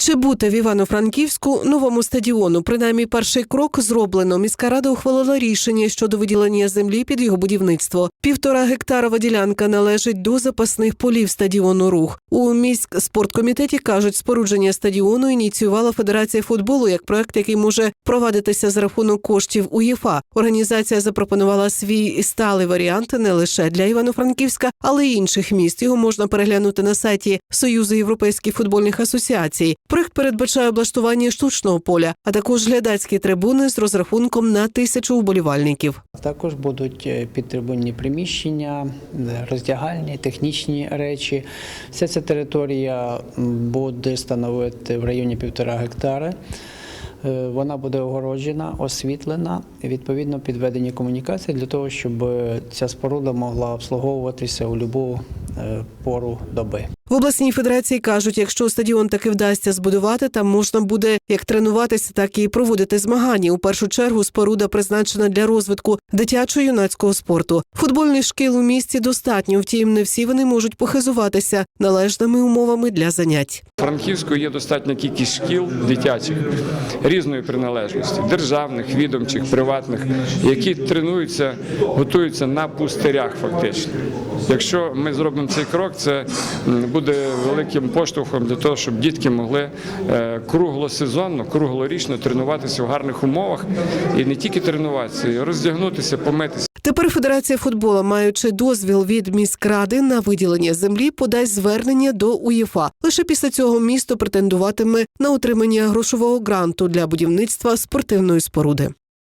Чи бути в Івано-Франківську новому стадіону? Принаймні, перший крок зроблено. Міська рада ухвалила рішення щодо виділення землі під його будівництво. Півтора гектарова ділянка належить до запасних полів стадіону Рух. У міськ спорткомітеті кажуть, спорудження стадіону ініціювала Федерація футболу як проект, який може провадитися за рахунок коштів УЄФА. Організація запропонувала свій сталий варіант не лише для Івано-Франківська, але й інших міст. Його можна переглянути на сайті Союзу європейських футбольних асоціацій. Проект передбачає облаштування штучного поля, а також глядацькі трибуни з розрахунком на тисячу вболівальників. Також будуть е, підтрибунні приміщення, е, роздягальні, технічні речі. Вся ця територія буде становити в районі півтора гектари. Е, Вона буде огороджена, освітлена, відповідно підведені комунікації для того, щоб ця споруда могла обслуговуватися у будь-яку пору доби. В обласній федерації кажуть, якщо стадіон таки вдасться збудувати, там можна буде як тренуватися, так і проводити змагання. У першу чергу споруда призначена для розвитку дитячо-юнацького спорту. Футбольних шкіл у місті достатньо, втім, не всі вони можуть похизуватися належними умовами для занять. У Франківську є достатня кількість шкіл дитячих різної приналежності, державних, відомчих, приватних, які тренуються, готуються на пустирях. Фактично, якщо ми зробимо цей крок, це м, буде великим поштовхом для того, щоб дітки могли е, круглосезонно, круглорічно тренуватися в гарних умовах і не тільки тренуватися, і роздягнутися, помитися. Тепер Федерація футболу, маючи дозвіл від міськради на виділення землі, подасть звернення до УЄФА. Лише після цього місто претендуватиме на отримання грошового гранту для будівництва спортивної споруди.